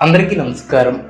అందరికీ నమస్కారం.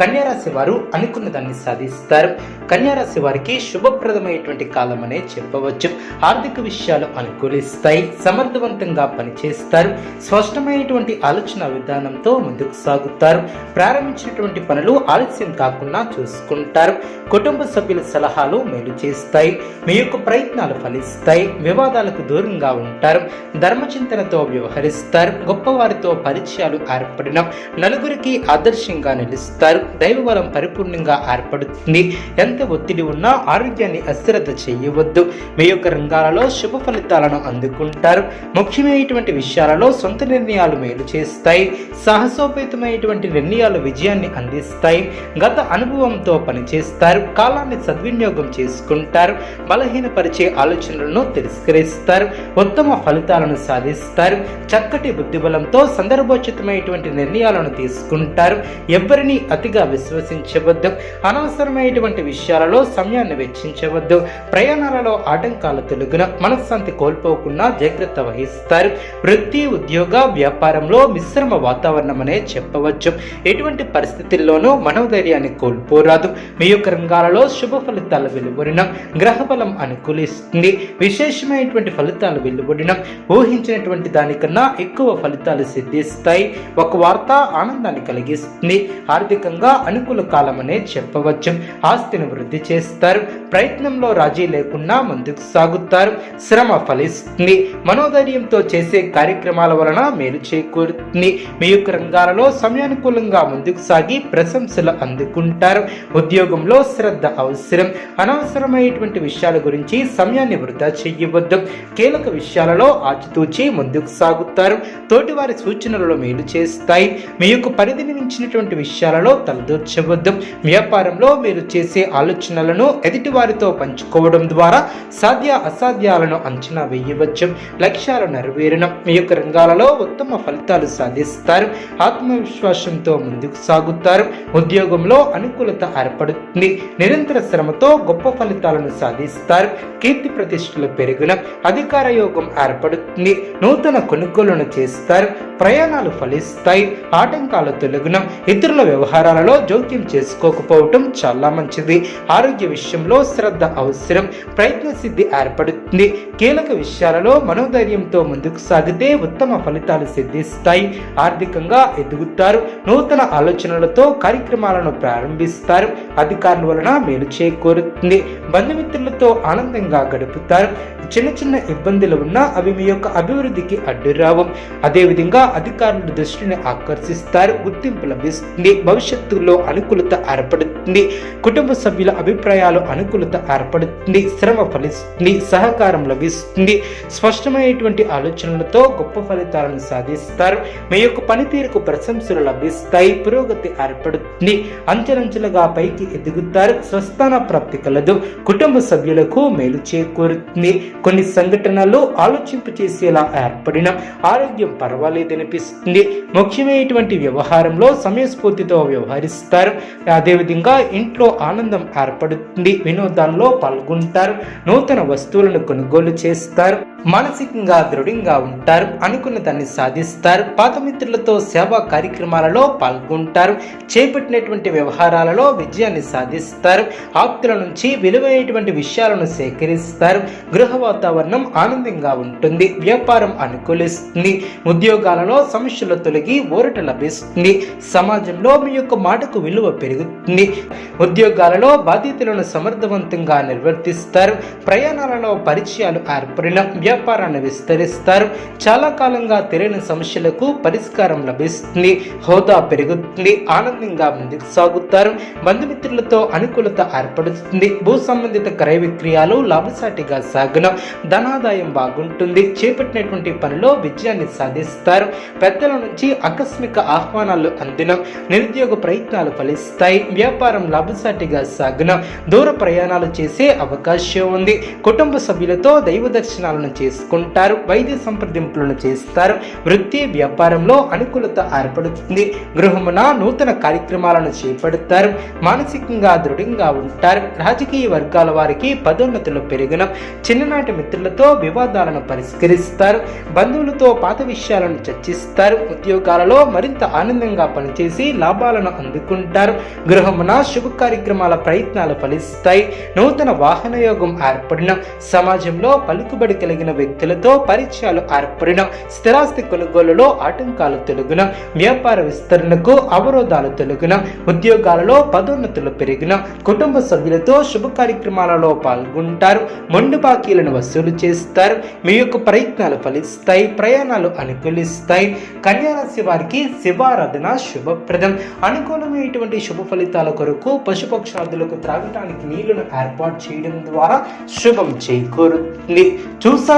కన్యారాశి వారు అనుకున్న దాన్ని సాధిస్తారు. కన్యారాశి వారికి శుభప్రదమైనటువంటి కాలం అనే చెప్పవచ్చు. ఆర్థిక విషయాలు అనుకూలిస్తాయి. సమర్థవంతంగా పనిచేస్తారు. స్పష్టమైనటువంటి ఆలోచన విధానంతో ముందుకు సాగుతారు. ప్రారంభించినటువంటి పనులు ఆలస్యం కాకుండా చూసుకుంటారు. కుటుంబ సభ్యుల సలహాలు మేలు చేస్తాయి. మీ యొక్క ప్రయత్నాలు ఫలిస్తాయి. వివాదాలకు దూరంగా ఉంటారు. ధర్మచింతనతో వ్యవహరిస్తారు. గొప్పవారితో పరిచయాలు ఏర్పడిన నలుగురికి ఆదర్శంగా నిలుస్తారు. దైవబలం పరిపూర్ణంగా ఏర్పడుతుంది. ఎంత ఒత్తిడి ఉన్నా ఆరోగ్యాన్ని అశ్రద్ధ చేయవద్దు. మీ యొక్క రంగాలలో శుభ ఫలితాలను అందుకుంటారు. ముఖ్యమైనటువంటి విషయాలలో సొంత నిర్ణయాలు మేలు చేస్తాయి. సాహసోపేతమైనటువంటి నిర్ణయాలు విజయాన్ని అందిస్తాయి. గత అనుభవంతో పనిచేస్తారు. కాలాన్ని సద్వినియోగం చేసుకుంటారు. బలహీనపరిచే ఆలోచనలను తిరస్కరిస్తారు. ఉత్తమ ఫలితాలను సాధిస్తారు. చక్కటి బుద్ధిబలంతో సందర్భోచితమైనటువంటి నిర్ణయాలను తీసుకుంటారు. ఎవరిని అతిగా విశ్వసించవద్దు. అనవసరమైనటువంటి విషయాలలో సమయాన్ని వెచ్చించవద్దు. ప్రయాణాలలో ఆటంకాలు తొలగిన మనశ్శాంతి కోల్పోకుండా జాగ్రత్త వహిస్తారు. వృత్తి ఉద్యోగ వ్యాపారంలో మిశ్రమ వాతావరణం అనే చెప్పవచ్చు. ఎటువంటి పరిస్థితుల్లోనూ మనోధైర్యాన్ని కోల్పోరాదు. మీ యొక్క రంగాలలో శుభ ఫలితాలు వెలువడిన గ్రహబలం అనుకూలిస్తుంది. విశేషమైనటువంటి ఫలితాలు వెలువడిన ఊహించినటువంటి దానికన్నా ఎక్కువ ఫలితాలు సిద్ధిస్తాయి. ఒక వార్త ఆనందాన్ని కలిగిస్తుంది. ఆర్థికంగా అనుకూల కాలమనే చెప్పవచ్చు. ఆస్తిని వృద్ధి చేస్తారు. ప్రయత్నంలో రాజీ లేకుండా ముందుకు సాగుతారు. శ్రమ ఫలిస్తుంది. మనోధైర్యంతో చేసే కార్యక్రమాల వలన మేలు చేకూరుతుంది. మీ యొక్క రంగాలలో సమయానుకూలంగా ముందుకు సాగి ప్రశంసలు అందుకుంటారు. ఉద్యోగంలో శ్రద్ధ అవసరం. అనవసరమైనటువంటి విషయాల గురించి సమయాన్ని వృధా చేయవద్దు. కీలక విషయాలలో ఆచితూచి ముందుకు సాగుతారు. తోటివారి సూచనలలో మేలు చేస్తాయి. మీ యొక్క పరిధిని మించినటువంటి విషయాలలో తలదూర్చవద్దు వ్యాపారంలో మీరు చేసే ఆలోచనలను ఎదుటివారితో పంచుకోవడం ద్వారా సాధ్య అసాధ్యాలను అంచనా వేయవచ్చు. లక్ష్యాలు నెరవేరడం మీ యొక్క రంగాలలో ఉత్తమ ఫలితాలు సాధిస్తారు. ఆత్మవిశ్వాసంతో ముందుకు సాగుతారు. ఉద్యోగంలో అనుకూలత ఏర్పడుతుంది. నిరంతర శ్రమతో గొప్ప ఫలితాలను సాధిస్తారు. కీర్తి ప్రతిష్టలు పెరుగున అధికార యోగం ఏర్పడుతుంది. నూతన కొనుగోలును చేస్తారు. ప్రయాణాలు ఫలిస్తాయి. ఆటంకాలు తొలగిన ఇతరుల వ్యవహారాలలో జోక్యం చేసుకోకపోవటం చాలా మంచిది. ఆరోగ్య విషయంలో శ్రద్ధ అవసరం ప్రయత్న సిద్ధి ఏర్పడుతుంది. కీలక విషయాలలో మనోధైర్యంతో ముందుకు సాగితే ఉత్తమ ఫలితాలు సిద్ధిస్తాయి. ఆర్థికంగా ఎదుగుతారు నూతన ఆలోచనలతో కార్యక్రమాలను ప్రారంభిస్తారు. అధికారుల వలన మేలు చేకూరుతుంది. బంధుమిత్రులతో ఆనందంగా గడుపుతారు. చిన్న చిన్న ఇబ్బందులు ఉన్నా అవి మీ యొక్క అభివృద్ధికి అడ్డురావు అదేవిధంగా అధికారుల దృష్టిని ఆకర్షిస్తారు గుర్తింపు లభిస్తుంది. భవిష్యత్తులో అనుకూలత ఏర్పడుతుంది. కుటుంబ సభ్యుల అభిప్రాయాలు అనుకూలత ఏర్పడుతుంది. శ్రమ ఫలిస్తుంది. సహకారం లభిస్తుంది. స్పష్టమైనటువంటి ఆలోచనలతో గొప్ప ఫలితాలను సాధిస్తారు. మీ యొక్క పనితీరుకు ప్రశంసలు లభిస్తాయి. పురోగతి ఏర్పడుతుంది. అంచెలంచెలుగా పైకి ఎదుగుతారు. స్వస్థాన ప్రాప్తి కలదు. కుటుంబ సభ్యులకు మేలు చేకూరుతుంది. కొన్ని సంఘటనలు ఆలోచింపు చేసేలా ఏర్పడిన ఆరోగ్యం పర్వాలేదనిపిస్తుంది. ముఖ్యమైనటువంటి వ్యవహారంలో సమయస్ఫూర్తితో వ్యవహరిస్తారు అదేవిధంగా ఇంట్లో ఆనందం ఏర్పడుతుంది. వినోదాల్లో పాల్గొంటారు. నూతన వస్తువులను కొనుగోలు చేస్తారు. మానసికంగా దృఢంగా ఉంటారు అనుకున్న దాన్ని సాధిస్తారు పాత మిత్రులతో సేవా కార్యక్రమాలలో పాల్గొంటారు చేపట్టినటువంటి వ్యవహారాలలో విజయాన్ని సాధిస్తారు ఆప్తుల నుంచి విలువైనటువంటి విషయాలను సేకరిస్తారు గృహ వాతావరణం ఆనందంగా ఉంటుంది వ్యాపారం అనుకూలిస్తుంది ఉద్యోగాలలో సమస్యలు తొలగి ఊరట లభిస్తుంది సమాజంలో మీ యొక్క మాటకు విలువ పెరుగుతుంది ఉద్యోగాలలో బాధ్యతలను సమర్థవంతంగా నిర్వర్తిస్తారు ప్రయాణాలలో పరిచయాలు ఏర్పడిన వ్యాపారాన్ని విస్తరిస్తారు. చాలా కాలంగా తెలియని సమస్యలకు పరిష్కారం లభిస్తుంది. హోదా పెరుగుతుంది. ఆనందంగా ముందుకు సాగుతారు. బంధుమిత్రులతో అనుకూలత ఏర్పడుతుంది. భూ సంబంధిత క్రయ విక్రయాలు లాభసాటిగా సాగున ధనాదాయం బాగుంటుంది. చేపట్టినటువంటి పనిలో విజయాన్ని సాధిస్తారు. పెద్దల నుంచి ఆకస్మిక ఆహ్వానాలు అందిన నిరుద్యోగ ప్రయత్నాలు ఫలిస్తాయి. వ్యాపారం లాభసాటిగా సాగున దూర ప్రయాణాలు చేసే అవకాశం ఉంది. కుటుంబ సభ్యులతో దైవ దర్శనాలను చేసుకుంటారు వైద్య సంప్రదింపులను చేస్తారు వృత్తి వ్యాపారంలో అనుకూలత ఏర్పడుతుంది గృహమున నూతన కార్యక్రమాలను చేపడతారు మానసికంగా దృఢంగా ఉంటారు రాజకీయ వర్గాల వారికి పదోన్నతులు పెరిగిన చిన్ననాటి మిత్రులతో వివాదాలను పరిష్కరిస్తారు బంధువులతో పాత విషయాలను చర్చిస్తారు ఉద్యోగాలలో మరింత ఆనందంగా పనిచేసి లాభాలను అందుకుంటారు గృహమున శుభ కార్యక్రమాల ప్రయత్నాలు ఫలిస్తాయి నూతన వాహన యోగం ఏర్పడిన సమాజంలో పలుకుబడి కలిగిన వ్యక్తులతో పరిచయాలు ఏర్పడిన స్థిరాస్తి కొనుగోలులో ఆటంకాలు తొలగిన వ్యాపార విస్తరణకు అవరోధాలు తొలగిన ఉద్యోగాలలో పదోన్నతులు పెరిగిన కుటుంబ సభ్యులతో శుభ కార్యక్రమాలలో పాల్గొంటారు మొండు బాకీలను వసూలు చేస్తారు మీ యొక్క ప్రయత్నాలు ఫలిస్తాయి ప్రయాణాలు అనుకూలిస్తాయి. కన్యారాశి వారికి శివారాధన శుభప్రదం. అనుకూలమైనటువంటి శుభ ఫలితాల కొరకు పశుపక్షాదులకు త్రాగటానికి నీళ్ళను ఏర్పాటు చేయడం ద్వారా శుభం చేకూరుతుంది. చూసా